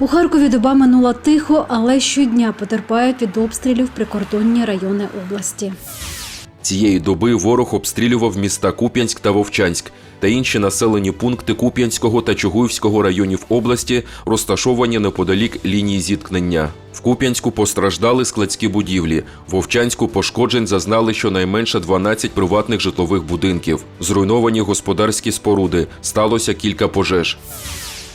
У Харкові доба минула тихо, але щодня потерпають від обстрілів прикордонні райони області. Цієї доби ворог обстрілював міста Куп'янськ та Вовчанськ та інші населені пункти Куп'янського та Чугуївського районів області, розташовані неподалік лінії зіткнення. В Куп'янську постраждали складські будівлі. В Вовчанську пошкоджень зазнали щонайменше 12 приватних житлових будинків. Зруйновані господарські споруди. Сталося кілька пожеж.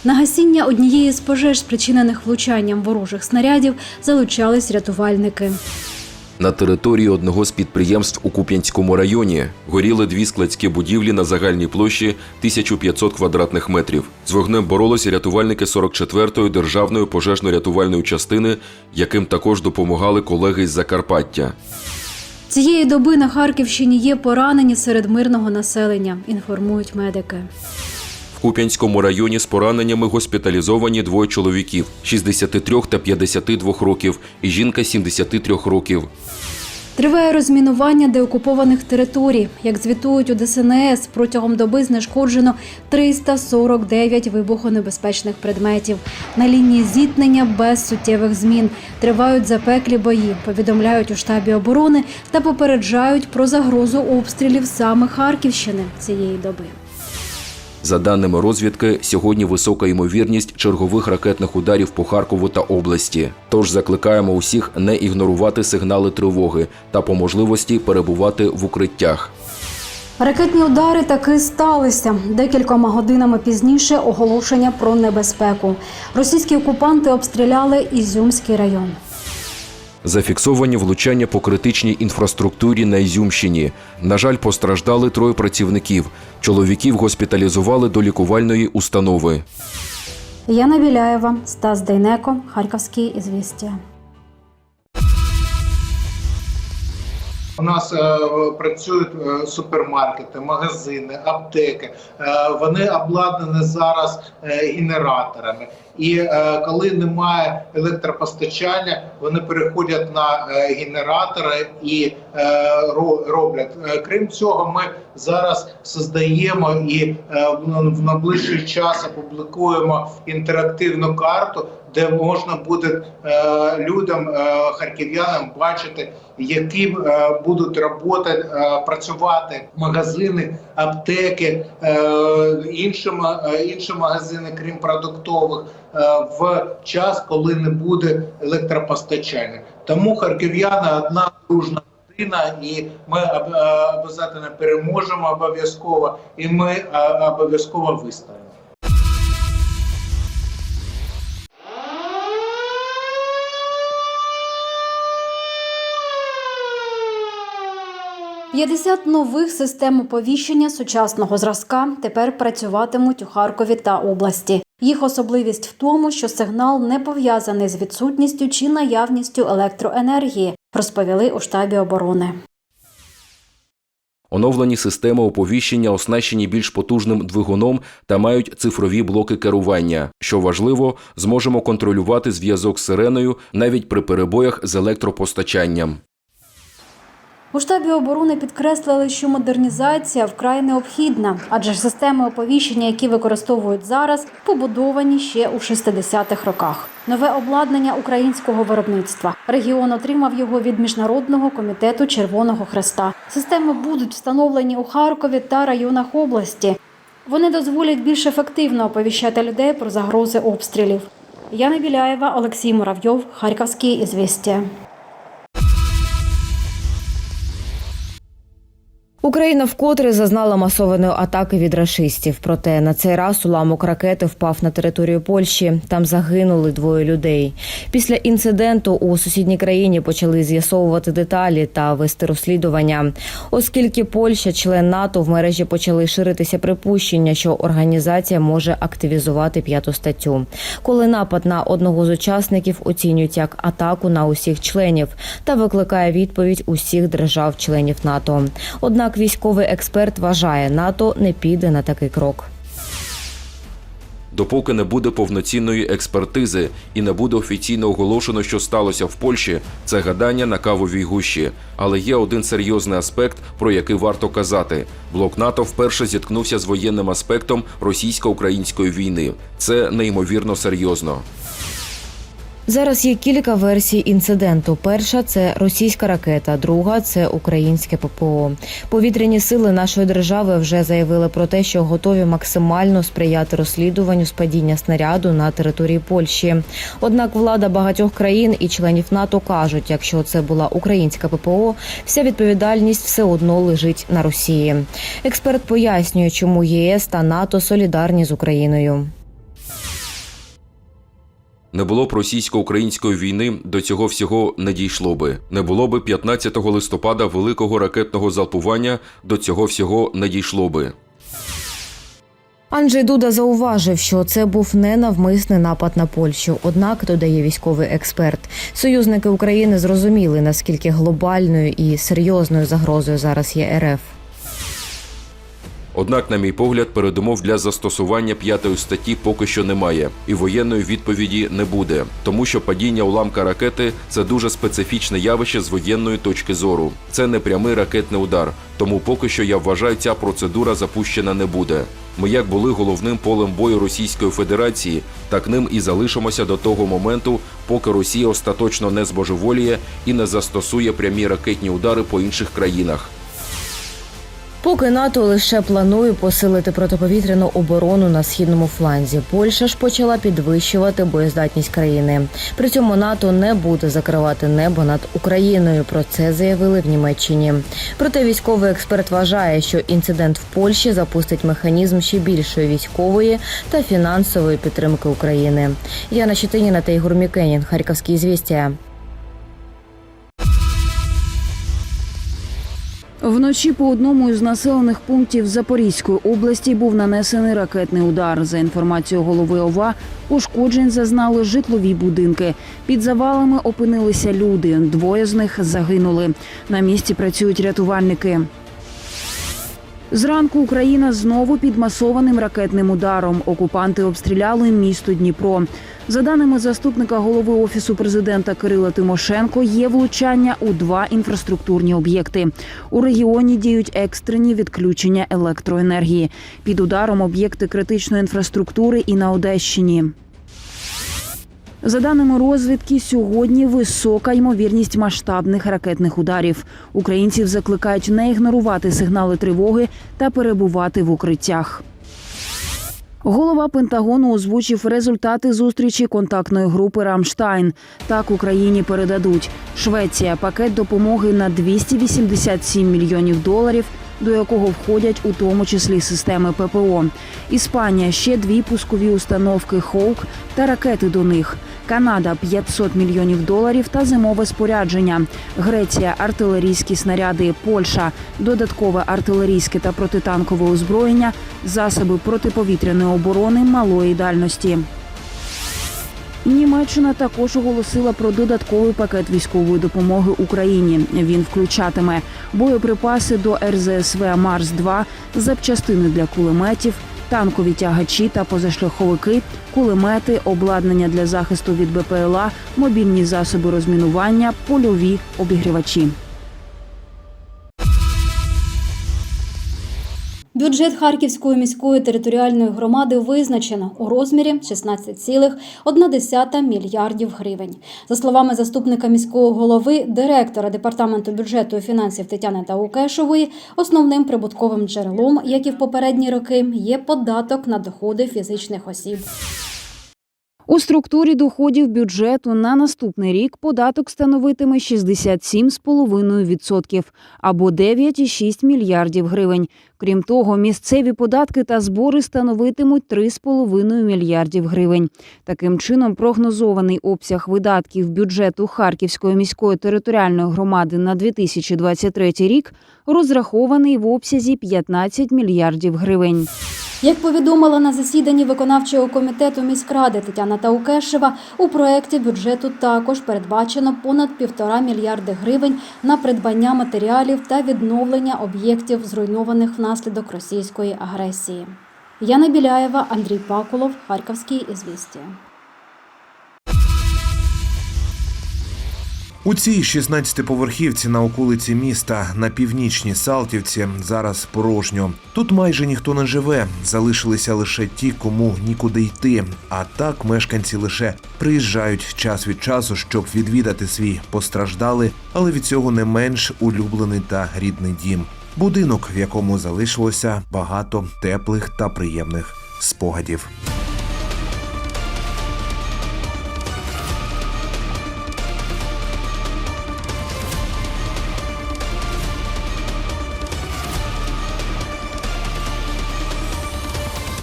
На гасіння однієї з пожеж, спричинених влучанням ворожих снарядів, залучались рятувальники. На території одного з підприємств у Куп'янському районі горіли дві складські будівлі на загальній площі 1500 квадратних метрів. З вогнем боролися рятувальники 44-ї державної пожежно-рятувальної частини, яким також допомагали колеги з Закарпаття. Цієї доби на Харківщині є поранені серед мирного населення, інформують медики. Куп'янському районі з пораненнями госпіталізовані двоє чоловіків 63 та 52 років і жінка 73 років. Триває розмінування деокупованих територій. Як звітують у ДСНС, протягом доби знешкоджено 349 вибухонебезпечних предметів. На лінії зіткнення без суттєвих змін. Тривають запеклі бої, повідомляють у штабі оборони та попереджають про загрозу обстрілів саме Харківщини цієї доби. За даними розвідки, сьогодні висока ймовірність чергових ракетних ударів по Харкову та області. Тож закликаємо усіх не ігнорувати сигнали тривоги та по можливості перебувати в укриттях. Ракетні удари таки сталися. Декількома годинами пізніше оголошення про небезпеку. Російські окупанти обстріляли Ізюмський район. Зафіксовані влучання по критичній інфраструктурі на Ізюмщині. На жаль, постраждали троє працівників. Чоловіків госпіталізували до лікувальної установи. Яна Біляєва, Стас Дейнеко, Харківські ізвістія. У нас е, працюють е, супермаркети, магазини, аптеки. Е, вони обладнані зараз е, генераторами. І е, коли немає електропостачання, вони переходять на е, генератори і е, ро- роблять. Е, Крім цього, ми зараз создаємо і е, в- найближчий час опублікуємо інтерактивну карту, де можна буде е, людям, е, харків'янам бачити, які е, будуть роботи, е, працювати магазини, аптеки, е, інші, е, інші магазини, крім продуктових, в час, коли не буде електропостачання. Тому харків'яни одна дружна родина, і ми об- обов'язково переможемо обов'язково, і ми обов'язково вистоїмо. – 50 нових систем оповіщення сучасного зразка тепер працюватимуть у Харкові та області. Їх особливість в тому, що сигнал не пов'язаний з відсутністю чи наявністю електроенергії, розповіли у штабі оборони. Оновлені системи оповіщення оснащені більш потужним двигуном та мають цифрові блоки керування. Що важливо, зможемо контролювати зв'язок з сиреною навіть при перебоях з електропостачанням. У штабі оборони підкреслили, що модернізація вкрай необхідна, адже системи оповіщення, які використовують зараз, побудовані ще у 60-х роках. Нове обладнання українського виробництва. Регіон отримав його від міжнародного комітету Червоного Хреста. Системи будуть встановлені у Харкові та районах області. Вони дозволять більш ефективно оповіщати людей про загрози обстрілів. Яна Біляєва, Олексій Муравйов, Харківські ізвістія. Україна вкотре зазнала масованої атаки від рашистів. Проте на цей раз уламок ракети впав на територію Польщі. Там загинули двоє людей. Після інциденту у сусідній країні почали з'ясовувати деталі та вести розслідування. Оскільки Польща, член НАТО, в мережі почали ширитися припущення, що організація може активізувати п'яту статтю. Коли напад на одного з учасників оцінюють як атаку на усіх членів та викликає відповідь усіх держав-членів НАТО. Однак військовий експерт вважає, НАТО не піде на такий крок. Допоки не буде повноцінної експертизи і не буде офіційно оголошено, що сталося в Польщі, це гадання на кавовій гущі. Але є один серйозний аспект, про який варто казати: блок НАТО вперше зіткнувся з воєнним аспектом російсько-української війни. Це неймовірно серйозно. Зараз є кілька версій інциденту. Перша це російська ракета, друга це українське ППО. Повітряні сили нашої держави вже заявили про те, що готові максимально сприяти розслідуванню спадіння снаряду на території Польщі. Однак влада багатьох країн і членів НАТО кажуть, якщо це була українська ППО, вся відповідальність все одно лежить на Росії. Експерт пояснює, чому єС та НАТО солідарні з Україною. Не було б російсько-української війни, до цього всього не дійшло би. Не було би 15 листопада великого ракетного залпування, до цього всього не дійшло би. Анджей Дуда зауважив, що це був не навмисний напад на Польщу. Однак, додає військовий експерт, союзники України зрозуміли наскільки глобальною і серйозною загрозою зараз є РФ. Однак, на мій погляд, передумов для застосування п'ятої статті поки що немає, і воєнної відповіді не буде, тому що падіння уламка ракети це дуже специфічне явище з воєнної точки зору. Це не прямий ракетний удар, тому поки що я вважаю, ця процедура запущена не буде. Ми як були головним полем бою Російської Федерації, так ним і залишимося до того моменту, поки Росія остаточно не збожеволіє і не застосує прямі ракетні удари по інших країнах. Поки НАТО лише планує посилити протиповітряну оборону на східному фланзі, Польща ж почала підвищувати боєздатність країни. При цьому НАТО не буде закривати небо над Україною. Про це заявили в Німеччині. Проте військовий експерт вважає, що інцидент в Польщі запустить механізм ще більшої військової та фінансової підтримки України. Яна Щетиніна та Ігор Мікенін, Харківські звістя. Вночі по одному із населених пунктів Запорізької області був нанесений ракетний удар. За інформацією голови ОВА, пошкоджень зазнали житлові будинки. Під завалами опинилися люди. Двоє з них загинули. На місці працюють рятувальники. Зранку Україна знову під масованим ракетним ударом. Окупанти обстріляли місто Дніпро. За даними заступника голови офісу президента Кирила Тимошенко, є влучання у два інфраструктурні об'єкти. У регіоні діють екстрені відключення електроенергії. Під ударом об'єкти критичної інфраструктури і на Одещині. За даними розвідки, сьогодні висока ймовірність масштабних ракетних ударів. Українців закликають не ігнорувати сигнали тривоги та перебувати в укриттях. Голова Пентагону озвучив результати зустрічі контактної групи Рамштайн. Так Україні передадуть Швеція пакет допомоги на 287 мільйонів доларів, до якого входять у тому числі системи ППО. Іспанія ще дві пускові установки Хоук та ракети до них. Канада 500 мільйонів доларів та зимове спорядження. Греція артилерійські снаряди. Польща додаткове артилерійське та протитанкове озброєння, засоби протиповітряної оборони малої дальності. Німеччина також оголосила про додатковий пакет військової допомоги Україні. Він включатиме боєприпаси до РЗСВ Марс 2 запчастини для кулеметів, танкові тягачі та позашляховики, кулемети, обладнання для захисту від БПЛА, мобільні засоби розмінування, польові обігрівачі. Бюджет Харківської міської територіальної громади визначено у розмірі 16,1 мільярдів гривень. За словами заступника міського голови, директора департаменту бюджету і фінансів Тетяни Таукешової, основним прибутковим джерелом, як і в попередні роки, є податок на доходи фізичних осіб. У структурі доходів бюджету на наступний рік податок становитиме 67,5% або 9,6 мільярдів гривень. Крім того, місцеві податки та збори становитимуть 3,5 мільярдів гривень. Таким чином, прогнозований обсяг видатків бюджету Харківської міської територіальної громади на 2023 рік розрахований в обсязі 15 мільярдів гривень. Як повідомила на засіданні виконавчого комітету міськради Тетяна Таукешева, у проєкті бюджету також передбачено понад півтора мільярди гривень на придбання матеріалів та відновлення об'єктів, зруйнованих внаслідок російської агресії. Яна Біляєва, Андрій Пакулов, Харківський ізвістія. У цій 16-поверхівці на околиці міста на північній Салтівці зараз порожньо. Тут майже ніхто не живе. Залишилися лише ті, кому нікуди йти. А так мешканці лише приїжджають час від часу, щоб відвідати свій постраждалий, але від цього не менш улюблений та рідний дім. Будинок, в якому залишилося багато теплих та приємних спогадів.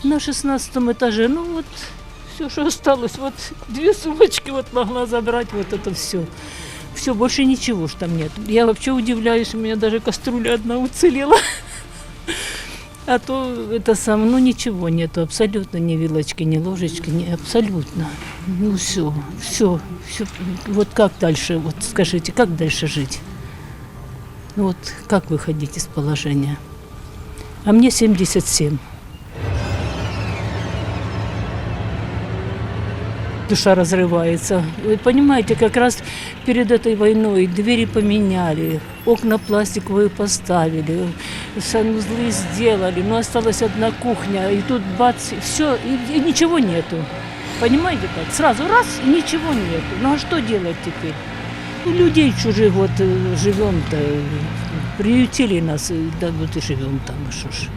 На шестнадцатом этаже, ну вот, все, что осталось, вот две сумочки вот могла забрать, вот это все. Все, больше ничего ж там нет. Я вообще удивляюсь, у меня даже кастрюля одна уцелела. А то это сам, ну ничего нету, абсолютно ни вилочки, ни ложечки, ни абсолютно. Ну все, все, все. Вот как дальше, вот скажите, как дальше жить? Вот как выходить из положения? А мне 77. душа разрывается. Вы понимаете, как раз перед этой войной двери поменяли, окна пластиковые поставили, санузлы сделали, но осталась одна кухня, и тут бац, все, и, и ничего нету. Понимаете как? Сразу раз, и ничего нету. Ну а что делать теперь? У людей чужих вот э, живем-то, э, приютили нас, э, да вот и живем там, а что ж.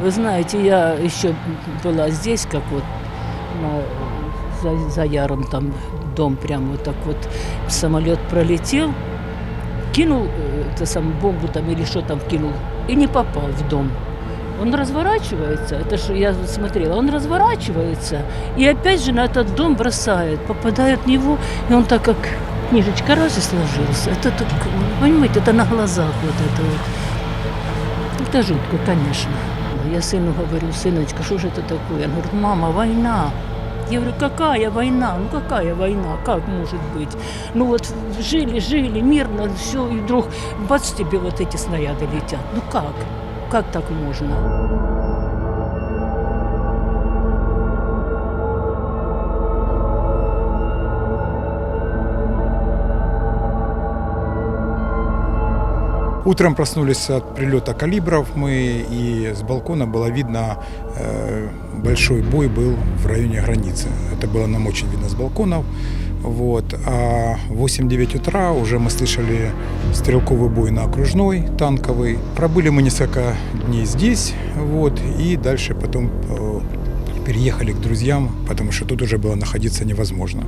Вы знаете, я еще была здесь, как вот на, за, за Яром, там дом прямо вот так вот, самолет пролетел, кинул э, это сам бомбу там или что там кинул, и не попал в дом. Он разворачивается, это же я смотрела, он разворачивается и опять же на этот дом бросает, попадает в него, и он так как книжечка раз и сложился. Это так, понимаете, это на глазах вот это вот. Это жутко, конечно. Я сыну говорю, сыночка, что же это такое? Он говорит, мама, война. Я говорю, какая война? Ну какая война? Как может быть? Ну вот жили, жили мирно, все, и вдруг бац, тебе вот эти снаряды летят. Ну как? Как так можно? Утром проснулись от прилета калибров мы, и с балкона было видно, э, большой бой был в районе границы. Это было нам очень видно с балконов. Вот. А в 8-9 утра уже мы слышали стрелковый бой на окружной, танковый. Пробыли мы несколько дней здесь, вот, и дальше потом э, переехали к друзьям, потому что тут уже было находиться невозможно.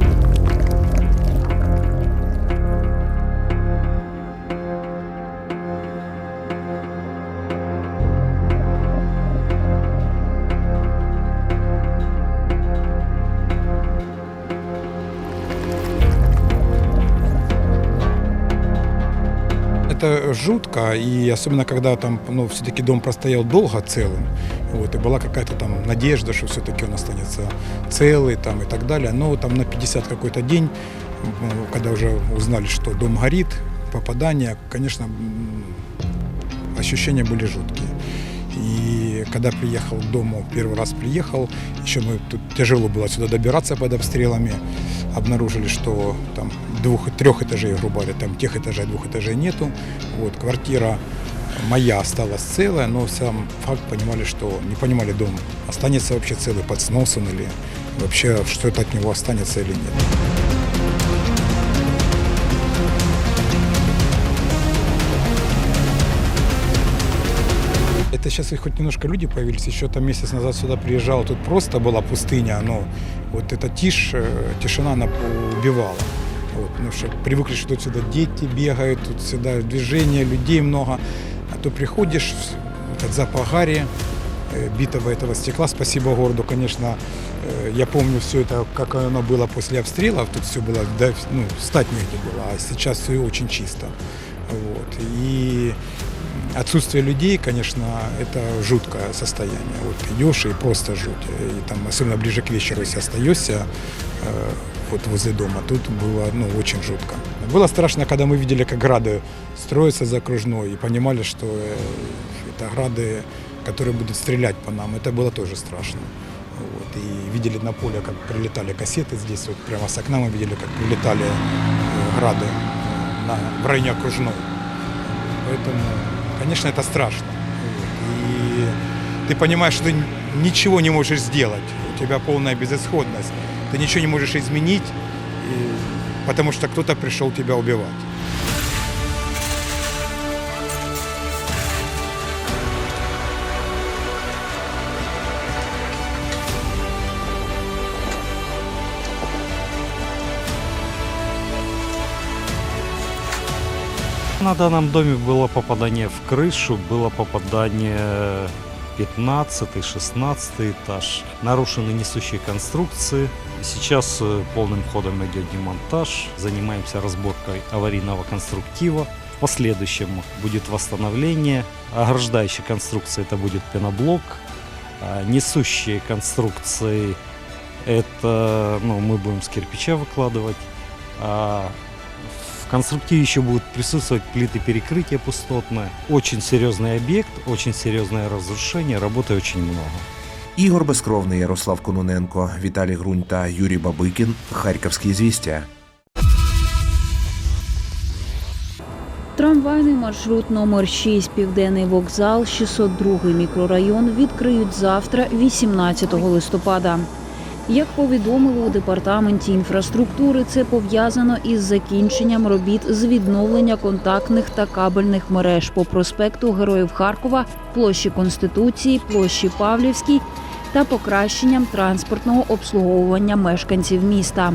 жутко, и особенно когда там, ну, все-таки дом простоял долго целым, вот, и была какая-то там надежда, что все-таки он останется целый там и так далее. Но там на 50 какой-то день, ну, когда уже узнали, что дом горит, попадание, конечно, м, ощущения были жуткие. И когда приехал к дому, первый раз приехал, еще мы тут тяжело было сюда добираться под обстрелами, обнаружили, что там двух, трех этажей, грубо говоря, там тех этажей, двух этажей нету. Вот, квартира моя осталась целая, но сам факт понимали, что не понимали, дом останется вообще целый под сносом или вообще что-то от него останется или нет. Это сейчас и хоть немножко люди появились. Еще там месяц назад сюда приезжал, тут просто была пустыня. Но вот эта тишь, э, тишина она убивала. Вот, потому что привыкли, что тут сюда дети бегают, тут сюда движение, людей много. А то приходишь, этот запах гари, э, битого этого стекла. Спасибо городу, конечно. Э, Я помню все это, как оно было после обстрелов. Тут все было, да, ну, стать негде было. А сейчас все очень чисто. Вот. И отсутствие людей, конечно, это жуткое состояние. Вот идешь и просто жуть. И там, особенно ближе к вечеру, если остаешься э, вот возле дома, тут было ну, очень жутко. Было страшно, когда мы видели, как грады строятся за окружной и понимали, что э, это грады, которые будут стрелять по нам. Это было тоже страшно. Вот. И видели на поле, как прилетали кассеты здесь, вот прямо с окна мы видели, как прилетали э, грады на, в районе окружной. Поэтому, конечно, это страшно. И ты понимаешь, что ты ничего не можешь сделать. У тебя полная безысходность. Ты ничего не можешь изменить, потому что кто-то пришел тебя убивать. На данном доме было попадание в крышу, было попадание 15-16 этаж. Нарушены несущие конструкции. Сейчас э, полным ходом идет демонтаж. Занимаемся разборкой аварийного конструктива. В последующем будет восстановление. Ограждающей конструкции это будет пеноблок. А Несущие конструкции это ну, мы будем с кирпича выкладывать. А в конструктиве еще будут присутствовать плиты перекрытия пустотные. Очень серьезный объект, очень серьезное разрушение, работы очень много. Ігор Безкровний, Ярослав Кононенко, Віталій Грунь та Юрій Бабикін. Харківські звістя. Трамвайний маршрут номер 6 Південний вокзал, 602 мікрорайон відкриють завтра, 18 листопада. Як повідомили у департаменті інфраструктури, це пов'язано із закінченням робіт з відновлення контактних та кабельних мереж по проспекту Героїв Харкова, площі Конституції, площі Павлівській та покращенням транспортного обслуговування мешканців міста.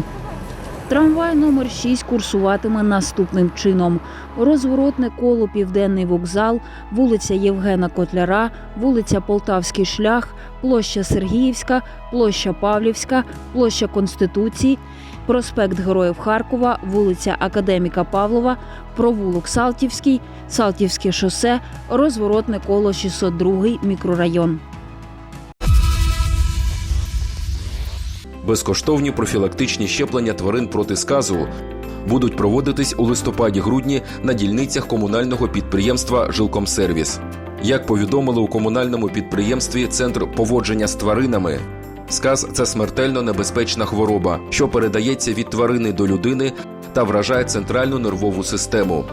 Трамвай номер 6 курсуватиме наступним чином: розворотне коло Південний вокзал, вулиця Євгена Котляра, вулиця Полтавський шлях, площа Сергіївська, площа Павлівська, площа Конституції, проспект Героїв Харкова, вулиця Академіка Павлова, провулок Салтівський, Салтівське шосе, розворотне коло 602 мікрорайон. Безкоштовні профілактичні щеплення тварин проти сказу будуть проводитись у листопаді-грудні на дільницях комунального підприємства Жилкомсервіс. Як повідомили у комунальному підприємстві Центр поводження з тваринами, сказ це смертельно небезпечна хвороба, що передається від тварини до людини та вражає центральну нервову систему.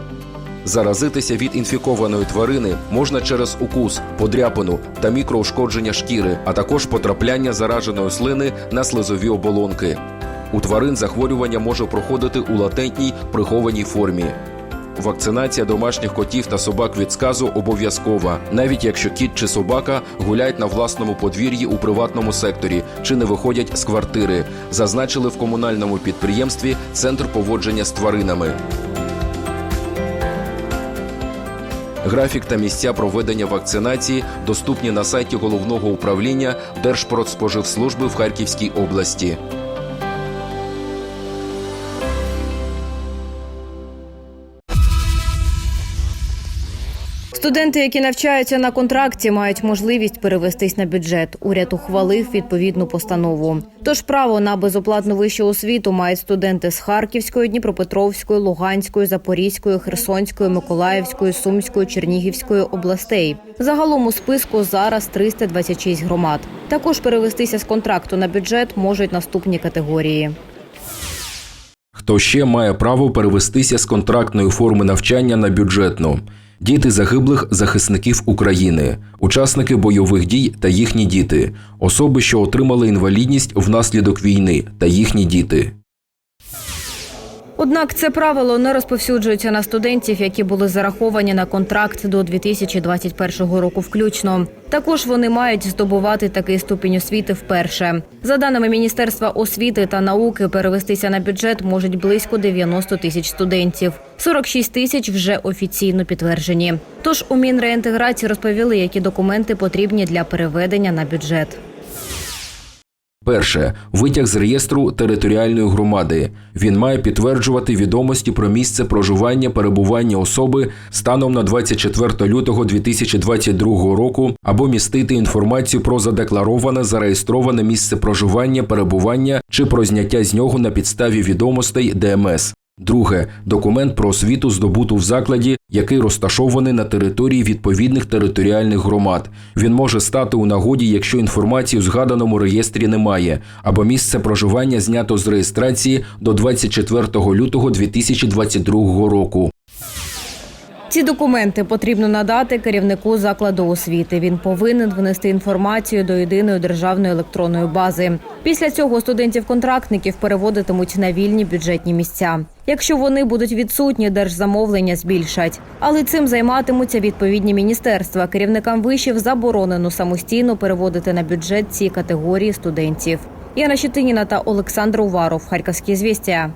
Заразитися від інфікованої тварини можна через укус, подряпину та мікроушкодження шкіри, а також потрапляння зараженої слини на слизові оболонки. У тварин захворювання може проходити у латентній прихованій формі. Вакцинація домашніх котів та собак від сказу обов'язкова, навіть якщо кіт чи собака гуляють на власному подвір'ї у приватному секторі чи не виходять з квартири, зазначили в комунальному підприємстві Центр поводження з тваринами. Графік та місця проведення вакцинації доступні на сайті головного управління Держпродспоживслужби в Харківській області. Студенти, які навчаються на контракті, мають можливість перевестись на бюджет. Уряд ухвалив відповідну постанову. Тож право на безоплатну вищу освіту мають студенти з Харківської, Дніпропетровської, Луганської, Запорізької, Херсонської, Миколаївської, Сумської, Чернігівської областей. Загалом у списку зараз 326 громад. Також перевестися з контракту на бюджет можуть наступні категорії. Хто ще має право перевестися з контрактної форми навчання на бюджетну? Діти загиблих захисників України, учасники бойових дій та їхні діти, особи, що отримали інвалідність внаслідок війни та їхні діти. Однак це правило не розповсюджується на студентів, які були зараховані на контракт до 2021 року включно. Також вони мають здобувати такий ступінь освіти вперше. За даними Міністерства освіти та науки, перевестися на бюджет можуть близько 90 тисяч студентів. 46 тисяч вже офіційно підтверджені. Тож у Мінреінтеграції розповіли, які документи потрібні для переведення на бюджет. Перше витяг з реєстру територіальної громади. Він має підтверджувати відомості про місце проживання перебування особи станом на 24 лютого 2022 року або містити інформацію про задеклароване зареєстроване місце проживання, перебування чи про зняття з нього на підставі відомостей ДМС. Друге документ про освіту здобуту в закладі, який розташований на території відповідних територіальних громад. Він може стати у нагоді, якщо інформації у згаданому реєстрі немає, або місце проживання знято з реєстрації до 24 лютого 2022 року. Ці документи потрібно надати керівнику закладу освіти. Він повинен внести інформацію до єдиної державної електронної бази. Після цього студентів-контрактників переводитимуть на вільні бюджетні місця. Якщо вони будуть відсутні, держзамовлення збільшать. Але цим займатимуться відповідні міністерства. Керівникам вишів заборонено самостійно переводити на бюджет ці категорії студентів. Яна Щетиніна та Олександр Уваров. Харківські звістя.